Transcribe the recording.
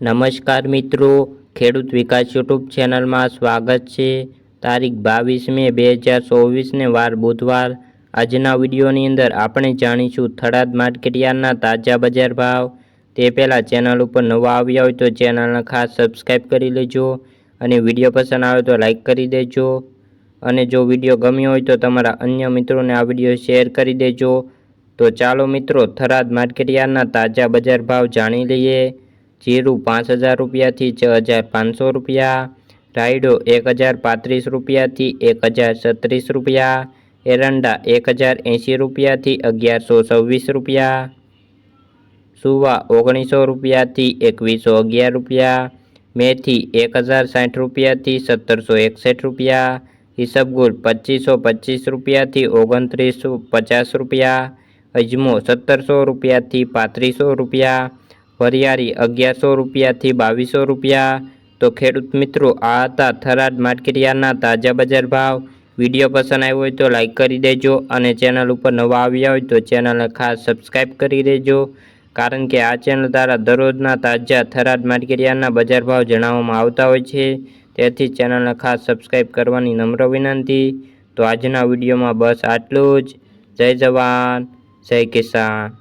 નમસ્કાર મિત્રો, ખેડૂત વિકાસ યુટ્યુબ ચેનલમાં સ્વાગત છે. તારીખ બાવીસ મે બે હજાર ચોવીસને વાર બુધવાર. આજના વિડીયોની અંદર આપણે જાણીશું થરાદ માર્કેટયાર્ડના તાજા બજાર ભાવ. તે પહેલાં ચેનલ ઉપર નવા આવ્યા હોય તો ચેનલને ખાસ સબસ્ક્રાઈબ કરી લેજો અને વીડિયો પસંદ આવે તો લાઈક કરી દેજો. અને જો વીડિયો ગમ્યો હોય તો તમારા અન્ય મિત્રોને આ વીડિયો શેર કરી દેજો. તો ચાલો મિત્રો, થરાદ માર્કેટયાર્ડના તાજા બજાર ભાવ જાણી લઈએ. જીરું પાંચ હજાર રૂપિયાથી છ હજાર પાંચસો રૂપિયા, રાયડો એક હજાર પાંત્રીસ રૂપિયાથી એક હજાર છત્રીસ રૂપિયા, એરંડા એક હજાર એંશી રૂપિયાથી અગિયારસો છવ્વીસ રૂપિયા, સુવા ઓગણીસો રૂપિયાથી એકવીસો અગિયાર રૂપિયા, મેથી એક હજાર સાઠ રૂપિયાથી સત્તરસો એકસઠ રૂપિયા ઈસબગુલ પચીસો પચીસ રૂપિયાથી ઓગણત્રીસો પચાસ રૂપિયા, અજમો સત્તરસો રૂપિયાથી પાંત્રીસો રૂપિયા વરિયાળી અગિયારસો રૂપિયાથી બાવીસો રૂપિયા. તો ખેડૂત મિત્રો, આ હતા થરાદ માર્કેટયાર્ડના તાજા બજાર ભાવ. વીડિયો પસંદ આવ્યો હોય તો લાઇક કરી દેજો અને ચેનલ ઉપર નવા આવ્યા હોય તો ચેનલને ખાસ સબસ્ક્રાઈબ કરી દેજો. કારણ કે આ ચેનલ દ્વારા દરરોજના તાજા થરાદ માર્કેટયાર્ડના બજાર ભાવ જણાવવામાં આવતા હોય છે. તેથી ચેનલને ખાસ સબસ્ક્રાઈબ કરવાની નમ્ર વિનંતી. તો આજના વિડીયોમાં બસ આટલું જ. જય જવાન, જય કિસાન.